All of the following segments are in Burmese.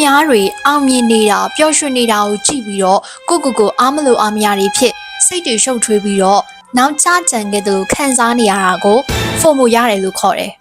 များတွေအောင်မြင်နေတာပျော်ရွှင်နေတာကိုကြည့်ပြီးတော့ကိုကိုကိုအားမလို့အားမရတွေဖြစ်စိတ်တွေရှုပ်ထွေးပြီးတော့နောက်ကျကြံခဲ့တယ်လို့ခံစားနေရတာကိုဖုန်မိုရတယ်လို့ခေါ်တယ်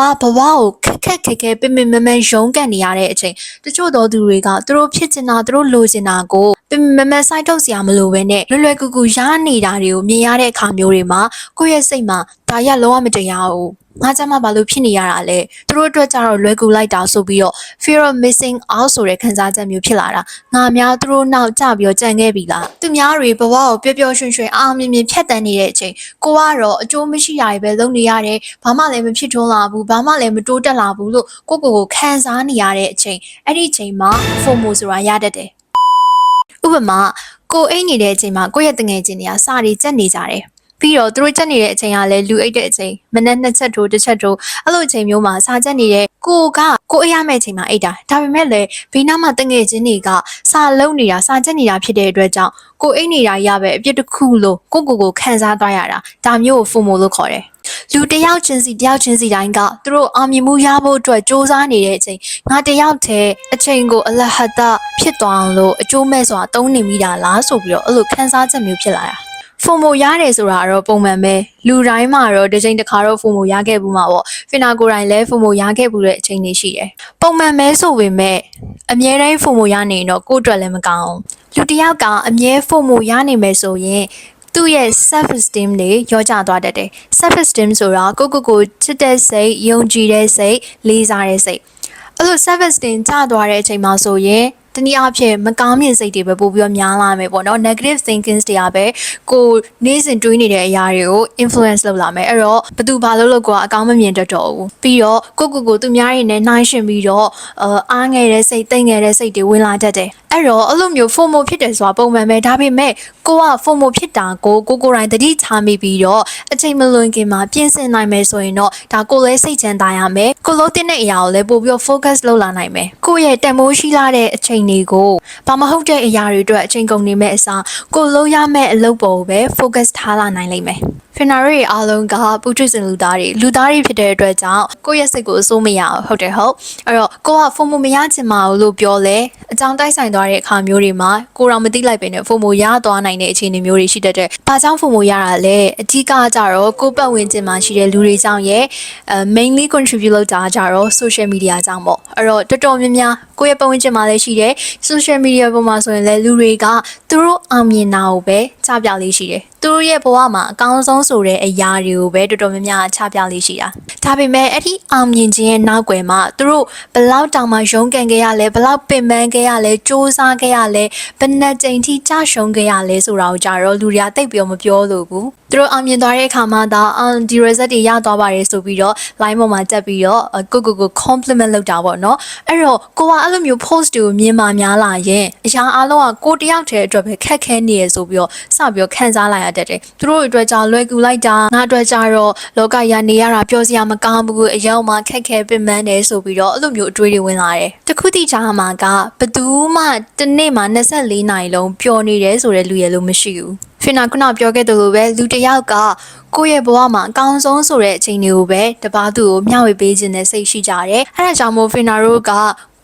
ကိုကဘဝကိုခက်ခက်ခဲခဲပင်ပင်မမန်ရုန်းကန်နေရတဲ့အချိန်တချို့သောသူတွေကသူတို့ဖြစ်ချင်တာသူတို့လိုချင်တာကိုပင်ပင်မမန်စိုက်ထုတ်စရာမလိုဘဲနဲ့လွယ်လွယ်ကူကူရနေတာတွေကိုမြင်ရတဲ့အခါမျိုးတွေမှာကိုယ့်ရဲ့စိတ်မှာဒါရလုံးဝမတရားဘူး ငါကြမ်းမဘာလို့ဖြစ်နေရတာလဲသူတို့အတွက်ကြတော့လွယ်ကူလိုက်တာဆိုပြီးတော့ fear of missing out ဆိုတဲ့ခံစားချက်မျိုးဖြစ်လာတာငါများသူတို့နောက်ကျပြီးတော့ကြံခဲ့ပြီလားသူများတွေဘဝကိုပျော်ပျော်ရွှင်ရွှင်အောင်မြင်မြင်ဖြတ်တန်းနေတဲ့အချိန်ကိုကတော့အကျိုးမရှိတာတွေပဲလုပ်နေရတယ်ဘာမှလည်းမဖြစ်ထွန်းလာဘူးဘာမှလည်းမတိုးတက်လာဘူးလို့ကိုကိုကိုခံစားနေရတဲ့အချိန်အဲ့ဒီအချိန်မှာ FOMO ဆိုတာရတတ်တယ်ဥပမာကိုအိတ်နေတဲ့အချိန်မှာကိုယ့်ရဲ့တငယ်ချင်းတွေကစာတွေကြက်နေကြတယ် ပြီးတော့သူတို့ကြက်နေတဲ့အချိန်ကလည်းလူအိတ်တဲ့အချိန်မနေ့နှစ်ချက်ထိုးတစ်ချက်ထိုးအဲ့လိုအချိန်မျိုးမှာစာကြက်နေတဲ့ကိုကကိုအိတ်ရမယ့်အချိန်မှာအိတ်တာဒါပေမဲ့လည်းဘေးနားမှာတငယ်ချင်းတွေကစာလုံးနေတာစာကြက်နေတာဖြစ်တဲ့အတွက်ကြောင့်ကိုအိတ်နေတာရပဲအပြစ်တစ်ခုလို့ကိုကိုကိုခံစားသွားရတာဒါမျိုးကို FOMO လို့ခေါ်တယ်လူတယောက်ချင်းစီတယောက်ချင်းစီတိုင်းကသူတို့အောင်မြင်မှုရဖို့အတွက်စ조사နေတဲ့အချိန်ငါတယောက်တည်းအချိန်ကိုအလဟတဖြစ်သွားအောင်လို့အကျိုးမဲ့စွာသုံးနေမိတာလားဆိုပြီးတော့အဲ့လိုခံစားချက်မျိုးဖြစ်လာတာ ဖုံမိုရတယ်ဆိုတာကတော့ပုံမှန်ပဲလူတိုင်းမှာတော့တစ်ချိန်တစ်ခါတော့ဖုံမိုရခဲ့ဘူးမှာပေါ့ဖင်နာကိုယ်တိုင်လည်းဖုံမိုရခဲ့ဘူးတဲ့အချိန်တွေရှိတယ်ပုံမှန်ပဲဆိုပေမဲ့အမြဲတမ်းဖုံမိုရနေရင်တော့ကိုယ့်အတွက်လည်းမကောင်းဘူးလူတစ်ယောက်ကအမြဲဖုံမိုရနေမယ်ဆိုရင်သူ့ရဲ့ self esteem တွေရောကြသွားတတ်တယ် self esteem ဆိုတာကိုယ့်ကိုယ်ကိုချစ်တဲ့စိတ်ယုံကြည်တဲ့စိတ်လေးစားတဲ့စိတ်အဲ့လို self esteem ကျသွားတဲ့အချိန်မှာဆိုရင် တနည်းအားဖြင့်မကောင်းမြင်စိတ်တွေပဲပို့ပြီးတော့များလာမယ်ပေါ့နော် negative thinkings တွေကပဲကိုနေ့စဉ်တွေးနေတဲ့အရာတွေကို influence လုပ်လာမယ်အဲ့တော့ဘသူဘာလို့လို့ကိုကအကောင်းမမြင်တတ်တော့ဘူးပြီးတော့ကိုကိုကိုသူများတွေနဲ့နှိုင်းယှဉ်ပြီးတော့အာအားငယ်တဲ့စိတ်တိတ်ငယ်တဲ့စိတ်တွေဝင်လာတတ်တယ်အဲ့တော့အဲ့လိုမျိုး FOMO ဖြစ်တယ်ဆိုတာပုံမှန်ပဲဒါပေမဲ့ကိုက FOMO ဖြစ်တာကိုကိုကိုယ်တိုင်သတိထားမိပြီးတော့အချိန်မလွန်ခင်မှာပြင်ဆင်နိုင်မယ်ဆိုရင်တော့ဒါကိုလည်းစိတ်ချမ်းသာရမယ်ကိုလို့တင်တဲ့အရာကိုလည်းပို့ပြီးတော့ focus လုပ်လာနိုင်မယ်ကိုယ့်ရဲ့တန်မိုးရှိလာတဲ့အချိန်တွေကိုဘာမဟုတ်တဲ့အရာတွေအတွက်အချိန်ကုန်နေမဲ့အစားကိုလို့ရမဲ့အလုပ်ပေါ်ကိုပဲ focus ထားလာနိုင်လိမ့်မယ်ဖင်နာရီအားလုံးကပူထွေစင်လူသားတွေလူသားတွေဖြစ်တဲ့အတွက်ကြောင့်ကိုယ့်ရဲ့စိတ်ကိုအစိုးမရအောင်ဟုတ်တယ်ဟုတ်အဲ့တော့ကိုကဖုံမမရချင်ပါဘူးလို့ပြောလဲအကြောင်းတိုက်ဆိုင်သွားတဲ့အခါမျိုးတွေမှာကိုတော်မသိလိုက်ပဲနဲ့ဖုံမရသွားနိုင်တဲ့အခြေအနေမျိုးတွေရှိတတ်တယ်။ဘာကြောင့်ဖုံမရတာလဲအကြီးကကြတော့ကိုယ့်ပတ်ဝန်းကျင်မှာရှိတဲ့လူတွေကြောင့်ရဲ့အဲ mainly contribute လုပ်တာကြတော့ social media ကြောင့်ပေါ့အဲ့တော့တော်တော်များများကိုယ့်ရဲ့ပတ်ဝန်းကျင်မှာလည်းရှိတယ် social media ပေါ်မှာဆိုရင်လည်းလူတွေကသူတို့အောင်မြင်တာကိုပဲချပြလေးရှိတယ်သူတို့ရဲ့ဘဝမှာအကောင်းဆုံးဆိုတဲ့အရာတွေကိုပဲတော်တော်များများချပြလေးရှိတာဒါပေမဲ့အဲ့ဒီအောင်မြင်ခြင်းရဲ့နောက်ွယ်မှာသူတို့ဘလောက်တောင်မှရုန်းကန်ခဲ့ရလဲဘလောက်ပင်ပန်းခဲ့ရလဲစ조사ခဲ့ရလဲဘယ်နှကြိမ်ထိကြရှုံးခဲ့ရလဲဆိုတာကိုကြတော့လူတွေကသိပ်ပြောမပြောလို့ဘူး သူတို့အောင်မြင်သွားတဲ့အခါမှာဒါဒီ result တွေရသွားပါတယ်ဆိုပြီးတော့ line ပေါ်မှာတက်ပြီးတော့ကိုကိုကို compliment လုပ်တာပေါ့နော်အဲ့တော့ကိုကအဲ့လိုမျိုး post တွေကိုမြင်မှများလာရင်အရာအလုံးကကိုတယောက်တည်းအတွက်ပဲခက်ခဲနေရဆိုပြီးတော့စပြီးတော့ခံစားလိုက်ရတတ်တယ်သူတို့အတွက်ကြောင့်လွယ်ကူလိုက်တာငါအတွက်ကြတော့လောကရနေရတာပြောစရာမကောင်းဘူးအရောက်မှခက်ခဲပင်ပန်းတယ်ဆိုပြီးတော့အဲ့လိုမျိုးအတွေးတွေဝင်လာတယ်တခုတိချာမှာကဘသူမှတစ်နေ့မှာ24နိုင်လုံးပျော်နေတယ်ဆိုတဲ့လူရလို့မရှိဘူး ဖင်နာခုနပြောခဲ့သလိုပဲလူတစ်ယောက်ကကိုယ့်ရဲ့ဘဝမှာအကောင်းဆုံးဆိုတဲ့အချိန်တွေကိုပဲတပားသူကိုမျှဝေပေးခြင်းနဲ့စိတ်ရှိကြတယ်။အဲဒါကြောင့်မို့ဖင်နာတို့က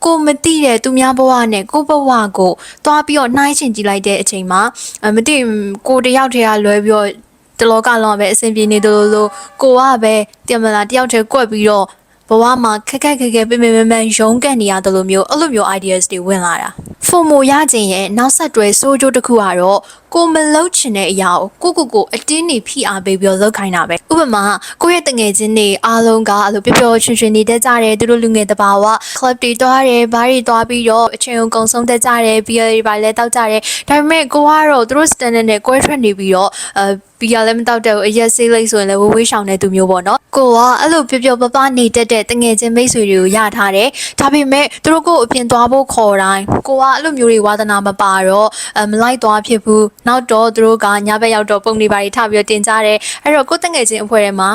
ကိုမသိတဲ့သူများဘဝနဲ့ကိုဘဝကိုသွားပြီးတော့နှိုင်းချင်ကြည့်လိုက်တဲ့အချိန်မှာမသိကိုတယောက်တည်းကလွဲပြီးတော့တလောကလုံးပဲအဆင်ပြေနေတယ်လို့လို့ကိုကပဲတင်မလားတယောက်တည်းကွက်ပြီးတော့ ဘဝမှာခက်ခက်ခက်ခက်ပြင်းပြင်းပန်းပန်းရုန်းကန်နေရတယ်လို့မျိုးအဲ့လိုမျိုး ideas တွေဝင်လာတာဖုံမိုရခြင်းရဲ့နောက်ဆက်တွဲစိုးကျိုးတစ်ခုကတော့ကိုမလုပ်ချင်တဲ့အရာကိုကိုကိုကိုအတင်းနေဖိအားပေးပြီးတော့လုပ်ခိုင်းတာပဲဥပမာကိုယ့်ရဲ့တငယ်ချင်းတွေအားလုံးကအဲ့လိုပျော်ပျော်ရွှင်ရွှင်နေတတ်ကြတယ်သူတို့လူငယ်တဘာဝ club တွေတွားတယ်ဘားတွေတွားပြီးတော့အချိန်ကုန်ဆုံးတတ်ကြတယ် beer တွေပါလဲတောက်ကြတယ်ဒါပေမဲ့ကိုကတော့သူတို့ standard နဲ့ကွဲထွက်နေပြီးတော့အဲဘီယာလည်းမတောက်တဲ့ဘူးအရက်ဆေးလိုက်ဆိုရင်လည်းဝဝေးရှောင်တဲ့သူမျိုးပေါ့နော်ကိုကအဲ့လိုပျော်ပျော်ပပနေတတ်တဲ့တငယ်ချင်းမိတ်ဆွေတွေကိုရထားတယ်ဒါပေမဲ့သူတို့ကိုအပြင်သွားဖို့ခေါ်တိုင်းကိုကအဲ့လိုမျိုးတွေဝါသနာမပါတော့အမလိုက်သွားဖြစ်ဘူးနောက်တော့သူတို့ကညဘက်ရောက်တော့ပုံတွေပါတွေထပြီးတော့တင်ကြတယ်အဲ့တော့ကိုတငယ်ချင်းအဖွဲ့ထဲမှာ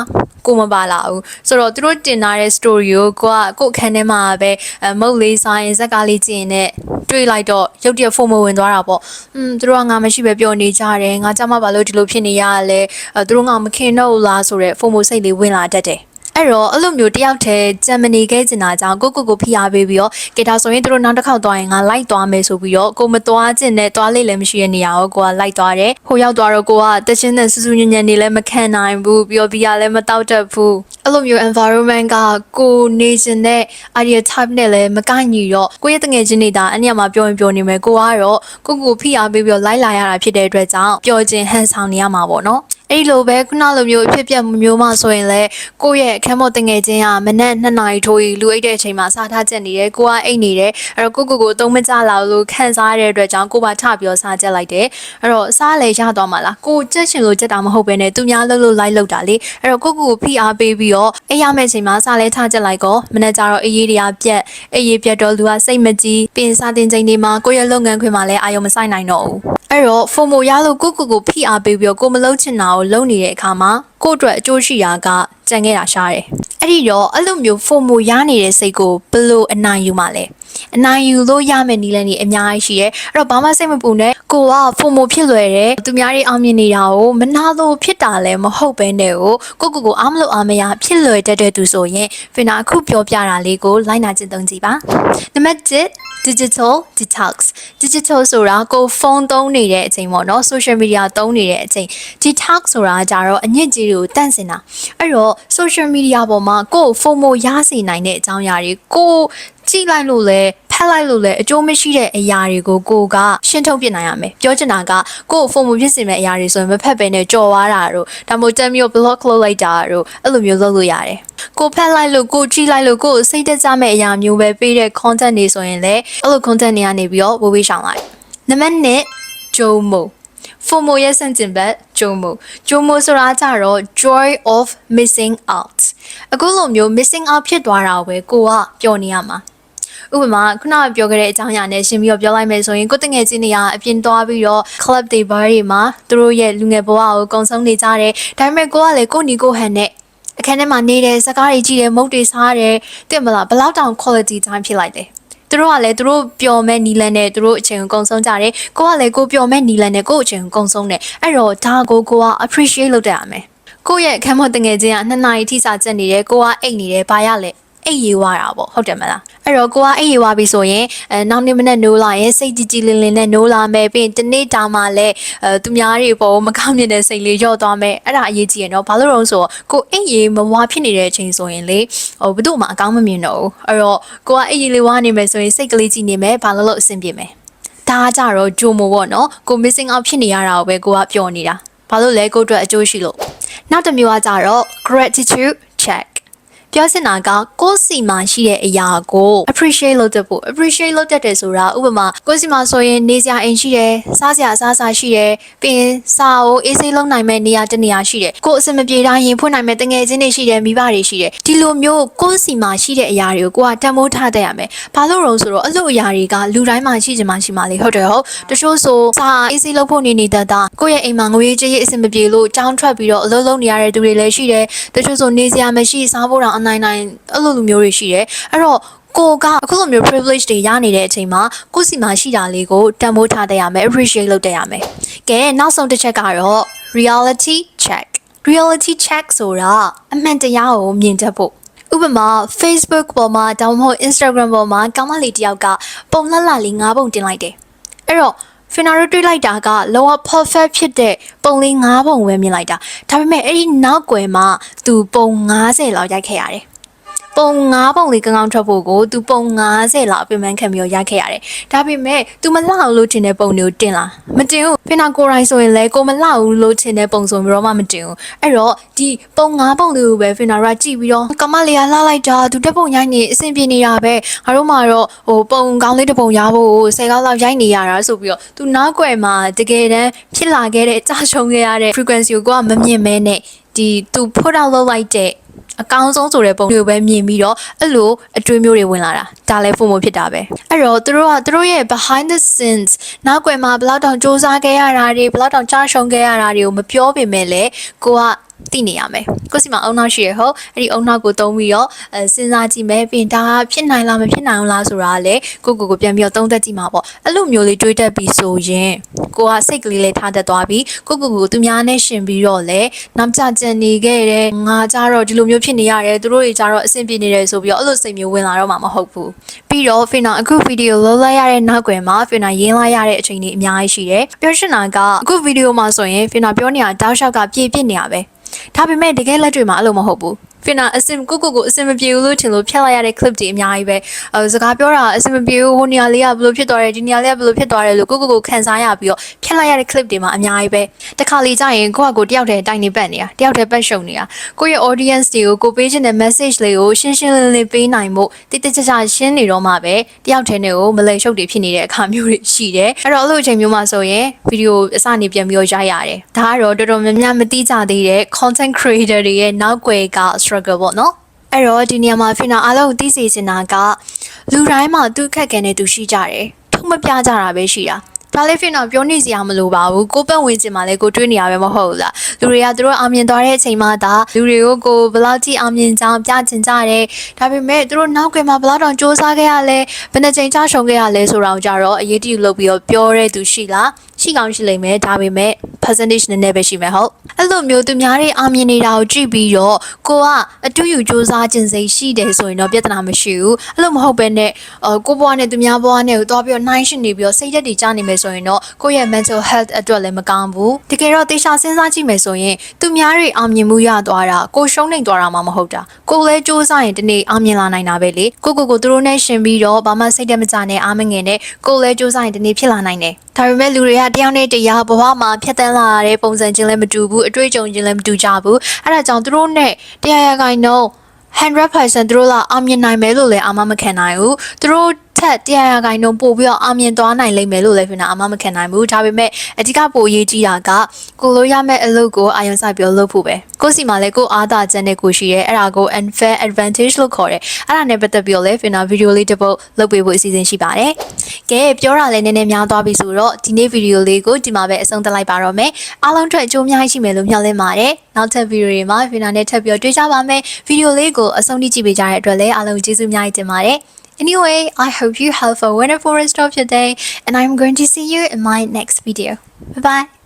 ကိုမပါလာဘူးဆိုတော့သူတို့တင်လာတဲ့ story ကိုကိုကကို့အခန်းထဲမှာပဲအဲမုတ်လေးဆိုင်ဇက်ကလေးကြည့်ရင်နဲ့တွေးလိုက်တော့ရုတ်တရက်ဖုန်းမဝင်သွားတာပေါ့อืมသူတို့ကငါမရှိပဲပြောနေကြတယ်ငါကြမှာဘာလို့ဒီလိုဖြစ်နေရလဲအဲသူတို့ငါမခင်တော့ဘူးလားဆိုတော့ဖုန်းမစိတ်လေးဝင်လာတတ်တယ် အဲ့တော့အဲ့လိုမျိုးတယောက်တည်းဂျမနီခဲ့ကျင်တာကြောင့်ကိုကိုကိုဖိအားပေးပြီးတော့ဂီတာဆိုရင်သူတို့နောက်တစ်ခေါက်သွားရင်ငါလိုက်သွားမယ်ဆိုပြီးတော့ကိုမသွားကျင်နဲ့သွားလိမ့်လည်းမရှိတဲ့နေရာကိုကိုကလိုက်သွားတယ်ဟိုရောက်သွားတော့ကိုကတချင်းနဲ့စူးစူးညံ့ညံ့နေလည်းမခံနိုင်ဘူးပြီးတော့ဘီယာလည်းမတောက်တတ်ဘူးအဲ့လိုမျိုး environment ကကိုနေကျင်တဲ့ idea type နဲ့လည်းမကိုက်ညီတော့ကိုရဲ့တငယ်ချင်းနေတာအဲ့နေရာမှာပြောရင်ပြောနေမယ်ကိုကတော့ကိုကိုဖိအားပေးပြီးတော့လိုက်လာရတာဖြစ်တဲ့အတွက်ကြောင့်ပျော်ခြင်းဟန်ဆောင်နေရမှာပေါ့နော် အဲ့လိုပဲခုနလိုမျိုးအဖြစ်ပြက်မျိုးမှဆိုရင်လည်းကိုယ့်ရဲ့အခန်းမော်တငယ်ချင်းကမနက်2နာရီထိုးရီလူအိတ်တဲ့အချိန်မှာစားထားချက်နေတယ်ကိုကအိတ်နေတယ်အဲ့တော့ကိုကိုကိုအသုံးမကျလာလို့ခံစားရတဲ့အတွက်ကြောင့်ကိုပါထပြီးတော့စားချက်လိုက်တယ်အဲ့တော့စားလေရသွားမှာလားကိုကြက်ရှင်လို့ကြက်တာမဟုတ်ဘဲနဲ့သူများလှုပ်လို့လိုက်လှုပ်တာလေအဲ့တော့ကိုကိုကိုဖိအားပေးပြီးတော့အိတ်ရမယ့်အချိန်မှာစားလေထချက်လိုက်ကောမနက်ကျတော့အေးရေးတွေကပြက်အေးရေးပြက်တော့လူကစိတ်မကြည်ပြင်စားတင်ချိန်တွေမှာကိုယ့်ရဲ့လုပ်ငန်းခွင်မှာလည်းအာရုံမဆိုင်နိုင်တော့ဘူး အဲ့တော့ဖုံမိုရလို့ကိုကိုကိုဖိအားပေးပြီးတော့ကိုမလုံးချင်တာကိုလုပ်နေတဲ့အခါမှာကို့အတွက်အကျိုးရှိတာကကြံခဲ့တာရှားတယ်။အဲ့ဒီတော့အဲ့လိုမျိုးဖုံမိုရနေတဲ့စိတ်ကိုဘယ်လိုအနိုင်ယူမှလဲ။ အနိုင်ယူလို့ရမယ့်နည်းလမ်းတွေအများကြီးရှိတယ်။အဲ့တော့ဘာမှစိတ်မပူနဲ့ကိုကဖုံမိုဖြစ်လွယ်တယ်။သူများတွေအောင်မြင်နေတာကိုမနာလို့ဖြစ်တာလည်းမဟုတ်ဘဲနဲ့ကိုကိုကိုကိုအားမလို့အားမရဖြစ်လွယ်တတ်တဲ့သူဆိုရင်ဖင်နာအခုပြောပြတာလေးကိုလိုက်နာကျင့်သုံးကြည့်ပါ။နံပါတ်1 digital detox digital ဆိုတာကိုဖုန်းသုံးနေတဲ့အချိန်ပေါ့နော် social media သုံးနေတဲ့အချိန် detox ဆိုတာကြတော့အညစ်အကြေးတွေကိုတန့်စင်တာအဲ့တော့ social media ပေါ်မှာကိုယ်ဖုန်းမိုရစေနိုင်တဲ့အကြောင်းအရာတွေကို ကြည့်လိုက်လို့လဲဖက်လိုက်လို့လဲအကျိုးမရှိတဲ့အရာတွေကိုကိုကရှင်းထုတ်ပြနိုင်ရမယ်ပြောချင်တာကကိုယ်ဖုန်းမိုဖြစ်စေမဲ့အရာတွေဆိုရင်မဖက်ပဲနဲ့ကြော်သွားတာတို့ဒါမှမဟုတ်တမ်းမျိုး block လုပ်လိုက်တာတို့အဲ့လိုမျိုးလုပ်လို့ရတယ်ကိုဖက်လိုက်လို့ကိုကြည့်လိုက်လို့ကိုစိတ်တက်ကြမဲ့အရာမျိုးပဲပေးတဲ့ content တွေဆိုရင်လည်းအဲ့လို content တွေကနေပြီးတော့ဝေးဝေးရှောင်လိုက်နံပါတ်1ဂျုံမို FOMO ရဲ့ဆန့်ကျင်ဘက် JOMO JOMO ဆိုတာကြတော့ joy of missing out အခုလိုမျိုး missing out ဖြစ်သွားတာပဲကိုကပျော်နေရမှာ ဥပမာခုနကပြောခဲ့တဲ့အကြောင်းအရာနဲ့ရှင်းပြီးတော့ပြောလိုက်မယ်ဆိုရင်ကိုတငယ်ချင်းတွေကအပြင်သွားပြီးတော့ club တွေ bar တွေမှာသူတို့ရဲ့လူငယ်ဘဝကိုကုံဆုံးနေကြတယ်ဒါပေမဲ့ကိုကလည်းကိုနီကိုဟန်နဲ့အခန်းထဲမှာနေတယ်စကားတွေကြည့်တယ်မုတ်တွေစားတယ်တင်မလားဘယ်လောက်တောင် quality time ဖြစ်လိုက်လဲသူတို့ကလည်းသူတို့ပျော်မဲ့နီလန်နဲ့သူတို့အချိန်ကိုကုံဆုံးကြတယ်ကိုကလည်းကိုပျော်မဲ့နီလန်နဲ့ကိုအချိန်ကိုကုံဆုံးတယ်အဲ့တော့ဒါကိုကိုက appreciate လုပ်တတ်ရမယ်ကိုရဲ့အခမ်းမတငယ်ချင်းကနှစ်နာရီထိစာချက်နေတယ်ကိုကအိတ်နေတယ်ဘာရလဲ အိတ်ရေးွားတာပေါ့ဟုတ်တယ်မလားအဲ့တော့ကိုကအိတ်ရေးွားပြီဆိုရင်အဲနောက်နေ့မနေ့နိုးလာရင်စိတ်ကြည်ကြည်လင်လင်နဲ့နိုးလာမယ်ပြီးရင်တနေ့တာမှလည်းအဲသူများတွေပေါ်မကောင်းမြင်တဲ့စိတ်လေးညော့သွားမယ်အဲ့ဒါအရေးကြီးရနော်ဘာလို့လဲဆိုတော့ကိုအိတ်ရေးမဝါဖြစ်နေတဲ့အချိန်ဆိုရင်လေဟိုဘယ်သူမှအကောင်းမမြင်တော့ဘူးအဲ့တော့ကိုကအိတ်ရေးလေးဝါနေမယ်ဆိုရင်စိတ်ကလေးကြည့်နေမယ်ဘာလို့လို့အဆင်ပြေမယ်ဒါကကြတော့ဂျိုမိုပေါ့နော်ကို missing out ဖြစ်နေရတာကိုပဲကိုကပျော်နေတာဘာလို့လဲကိုအတွက်အကျိုးရှိလို့နောက်တစ်မျိုးကကြတော့ gratitude check ပြောစင်တာကကိုယ်စီမှာရှိတဲ့အရာကို appreciate လုပ်တတ်ဖို့ appreciate လုပ်တတ်တယ်ဆိုတာဥပမာကိုယ်စီမှာဆိုရင်နေစရာအိမ်ရှိတယ်စားစရာအစားအစာရှိတယ်ပြီးရင်စာကိုအေးဆေးလုံးနိုင်မဲ့နေရာတစ်နေရာရှိတယ်ကိုယ်အစမပြေတိုင်းရင်ဖွင့်နိုင်မဲ့တငယ်ချင်းတွေရှိတယ်မိဘတွေရှိတယ်ဒီလိုမျိုးကိုယ်စီမှာရှိတဲ့အရာတွေကိုကိုကတန်ဖိုးထားတတ်ရမယ်ဘာလို့လဲဆိုတော့အဲ့လိုအရာတွေကလူတိုင်းမှာရှိချင်မှရှိမှလေဟုတ်တယ်ဟုတ်တချို့ဆိုစာအေးဆေးလုံးဖို့နေနေတတ်တာကိုယ့်ရဲ့အိမ်မှာငွေကြေးရေးအစမပြေလို့ကြောင်းထွက်ပြီးတော့အလုပ်လုပ်နေရတဲ့သူတွေလည်းရှိတယ်တချို့ဆိုနေစရာမရှိစားဖို့တော့အနိုင်နိုင်အဲ့လိုလူမျိုးတွေရှိတယ်အဲ့တော့ကိုကအခုလိုမျိုး privilege တွေရနေတဲ့အချိန်မှာကိုယ့်စီမှာရှိတာလေးကိုတန်ဖိုးထားတတ်ရမယ် appreciate လုပ်တတ်ရမယ်ကဲနောက်ဆုံးတစ်ချက်ကတော့ reality check reality check ဆိုတာအမှန်တရားကိုမြင်တတ်ဖို့ဥပမာ Facebook ပေါ်မှာဒါမှမဟုတ် Instagram ပေါ်မှာကောင်းမလေးတယောက်ကပုံလှလှလေး၅ပုံတင်လိုက်တယ်အဲ့တော့ ဖင်နာတို့တွေးလိုက်တာကလောက perfect ဖြစ်တဲ့ပုံလေး၅ပုံပဲမြင်လိုက်တာဒါပေမဲ့အဲ့ဒီနောက်ွယ်မှာသူပုံ90လောက်ရိုက်ခဲ့ရတယ် ပုံ9ပုံလေးကောင်းကောင်းထွက်ဖို့ကိုသူပုံ90လောက်အပင်ပန်းခံပြီးရခဲ့ရတယ်။ဒါပေမဲ့သူမလောက်လို့ထင်တဲ့ပုံတွေကိုတင်လာမတင်ဘူး။ဖင်နာကိုရိုင်းဆိုရင်လည်းကိုမလောက်လို့ထင်တဲ့ပုံဆိုပြီးတော့မှမတင်ဘူး။အဲ့တော့ဒီပုံ9ပုံလေးကိုပဲဖင်နာကကြည့်ပြီးတော့ကမလေးကလှလိုက်တာသူတက်ပုံရိုက်နေအဆင်ပြေနေတာပဲ။ငါတို့မှတော့ဟိုပုံကောင်းလေးတစ်ပုံရဖို့10ကောင်းလောက်ရိုက်နေရတာဆိုပြီးတော့သူနောက်ွယ်မှာတကယ်တမ်းဖြစ်လာခဲ့တဲ့ကြာရှုံးခဲ့ရတဲ့ frequency ကိုကမမြင်မဲနဲ့ဒီသူ put out လုပ်လိုက်တဲ့ အကောင်းဆုံးဆိုတဲ့ပုံတွေကိုပဲမြင်ပြီးတော့အဲ့လိုအတွေးမျိုးတွေဝင်လာတာဒါလည်းပုံမဖြစ်တာပဲအဲ့တော့သူတို့ကသူတို့ရဲ့ behind the scenes နောက်ွယ်မှာဘယ်လောက်တောင်စူးစမ်းခဲ့ရတာတွေဘယ်လောက်တောင်ကြားရှုံခဲ့ရတာတွေကိုမပြောပေမဲ့လည်းကိုက သိနေရမယ်ကိုယ့်စီမှာအုံနောက်ရှိရဟုတ်အဲ့ဒီအုံနောက်ကိုသုံးပြီးတော့အဲစဉ်းစားကြည့်မယ်ပြင်ဒါကဖြစ်နိုင်လားမဖြစ်နိုင်ဘူးလားဆိုတာကလည်းကိုယ့်ကိုယ်ကိုပြန်ပြီးတော့သုံးသပ်ကြည့်မှာပေါ့အဲ့လိုမျိုးလေးတွေးတတ်ပြီးဆိုရင်ကိုကစိတ်ကလေးလေးထားတတ်သွားပြီးကိုယ့်ကိုယ်ကိုသူများနဲ့ရှင်ပြီးတော့လေနောက်ကျကျန်နေခဲ့တယ်ငါကြတော့ဒီလိုမျိုးဖြစ်နေရတယ်သူတို့တွေကြတော့အဆင်ပြေနေတယ်ဆိုပြီးတော့အဲ့လိုစိတ်မျိုးဝင်လာတော့မှမဟုတ်ဘူးပြီးတော့ဖင်နာအခုဗီဒီယိုလောလိုက်ရတဲ့နောက်ကွယ်မှာဖင်နာရင်းလိုက်ရတဲ့အချိန်တွေအများကြီးရှိတယ်ပြောချင်တာကအခုဗီဒီယိုမှာဆိုရင်ဖင်နာပြောနေတာတောက်လျှောက်ကပြည့်ပြည့်နေရပဲဒါပေမဲ့တကယ်လက်တွေ့မှာအဲ့လိုမဟုတ်ဘူး ဖင်နာအစင်ကိုကိုကိုအစင်မပြေဘူးလို့ထင်လို့ဖျက်လိုက်ရတဲ့ clip တွေအများကြီးပဲအဲစကားပြောတာအစင်မပြေဘူးဟိုနေရာလေးကဘယ်လိုဖြစ်သွားတယ်ဒီနေရာလေးကဘယ်လိုဖြစ်သွားတယ်လို့ကိုကိုကိုခံစားရပြီးတော့ဖျက်လိုက်ရတဲ့ clip တွေမှာအများကြီးပဲတခါလေကြာရင်ကိုကကိုတယောက်တည်းတိုင်နေပတ်နေတာတယောက်တည်းပတ်ရှုံနေတာကိုရဲ့ audience တွေကိုကိုပေးချင်တဲ့ message လေးကိုရှင်းရှင်းလင်းလင်းပေးနိုင်ဖို့တိတိကျကျရှင်းနေတော့မှပဲတယောက်တည်းနဲ့ကိုမလိမ်ရှုပ်တွေဖြစ်နေတဲ့အခါမျိုးတွေရှိတယ်အဲ့တော့အဲ့လိုအချိန်မျိုးမှာဆိုရင်ဗီဒီယိုအစနေပြန်ပြီးတော့ရိုက်ရတယ်ဒါကတော့တော်တော်များများမသိကြသေးတဲ့ content creator တွေရဲ့နောက်ွယ်က struggle ပေါ့နော်အဲ့တော့ဒီနေရာမှာဖင်နာအားလုံးကိုသိစေချင်တာကလူတိုင်းမှာသူ့ခက်ခဲနေသူရှိကြတယ်ထုံမပြကြတာပဲရှိတာဒါလေးဖင်နာပြောနေစရာမလိုပါဘူးကိုပတ်ဝင်ချင်မှလည်းကိုတွေးနေရပဲမဟုတ်ဘူးလားလူတွေကသူတို့အောင်မြင်သွားတဲ့အချိန်မှသာလူတွေကိုကိုဘယ်လောက်ကြည့်အောင်မြင်ကြောင်းပြချင်ကြတယ်ဒါပေမဲ့သူတို့နောက်ကွယ်မှာဘယ်လောက်တောင်စူးစမ်းခဲ့ရလဲဘယ်နှချိန်ကြာရှုံခဲ့ရလဲဆိုတာကိုကြတော့အရေးတယူလုပ်ပြီးတော့ပြောတဲ့သူရှိလား ရှိကောင်းရှိလိမ့်မယ်ဒါပေမဲ့ percentage နည်းနည်းပဲရှိမယ်ဟုတ်အဲ့လိုမျိုးသူများတွေအောင်မြင်နေတာကိုကြည့်ပြီးတော့ကိုကအတူယူစူးစမ်းခြင်းစိတ်ရှိတယ်ဆိုရင်တော့ပြဿနာမရှိဘူးအဲ့လိုမဟုတ်ဘဲနဲ့အော်ကိုဘွားနဲ့သူများဘွားနဲ့ကိုသွားပြီးတော့နှိုင်းရှင်နေပြီးတော့စိတ်သက်တွေကြားနေမယ်ဆိုရင်တော့ကိုယ့်ရဲ့ mental health အတွက်လည်းမကောင်းဘူးတကယ်တော့တေချာစဉ်းစားကြည့်မယ်ဆိုရင်သူများတွေအောင်မြင်မှုရသွားတာကိုရှုံးနေသွားတာမှမဟုတ်တာကိုလည်းစူးစမ်းရင်ဒီနေ့အောင်မြင်လာနိုင်တာပဲလေကိုကိုကိုသူတို့နဲ့ရှင်ပြီးတော့ဘာမှစိတ်သက်မကြနဲ့အားမငယ်နဲ့ကိုလည်းစူးစမ်းရင်ဒီနေ့ဖြစ်လာနိုင်တယ်ဒါပေမဲ့လူတွေကတယောက်နဲ့တယောက်ဘဝမှာဖြတ်တန်းလာရတဲ့ပုံစံချင်းလည်းမတူဘူးအတွေ့အကြုံချင်းလည်းမတူကြဘူးအဲ့ဒါကြောင့်သူတို့နဲ့တရားရဂိုင်တော့100%သူတို့လာအောင်မြင်နိုင်မယ်လို့လည်းအာမမခံနိုင်ဘူးသူတို့ထက်တရားရဂိုင်တော့ပို့ပြီးတော့အောင်မြင်သွားနိုင်လိမ့်မယ်လို့လည်းဖြစ်နေအာမမခံနိုင်ဘူးဒါပေမဲ့အဓိကပိုအရေးကြီးတာကကိုလိုရမယ့်အလုပ်ကိုအာရုံစိုက်ပြီးလုပ်ဖို့ပဲကိုစီမှာလည်းကိုအားသာချက်နဲ့ကိုရှိရဲအဲ့ဒါကို unfair advantage လို့ခေါ်တယ်အဲ့ဒါနဲ့ပတ်သက်ပြီးတော့လည်းဖင်နာဗီဒီယိုလေးတစ်ပုတ်လုပ်ပေးဖို့အစီအစဉ်ရှိပါတယ်ကဲပြောတာလည်းနည်းနည်းများသွားပြီဆိုတော့ဒီနေ့ဗီဒီယိုလေးကိုဒီမှာပဲအဆုံးသတ်လိုက်ပါတော့မယ်အားလုံးအတွက်အကျိုးများရှိမယ်လို့မျှော်လင့်ပါတယ်နောက်ထပ်ဗီဒီယိုတွေမှာဖင်နာနဲ့ထပ်ပြီးတော့တွေ့ကြပါမယ်ဗီဒီယိုလေးကိုအဆုံးထိကြည့်ပေးကြတဲ့အတွက်လည်းအားလုံးကျေးဇူးအများကြီးတင်ပါတယ် Anyway, I hope you have a wonderful rest of your day and I'm going to see you in my next video. Bye bye.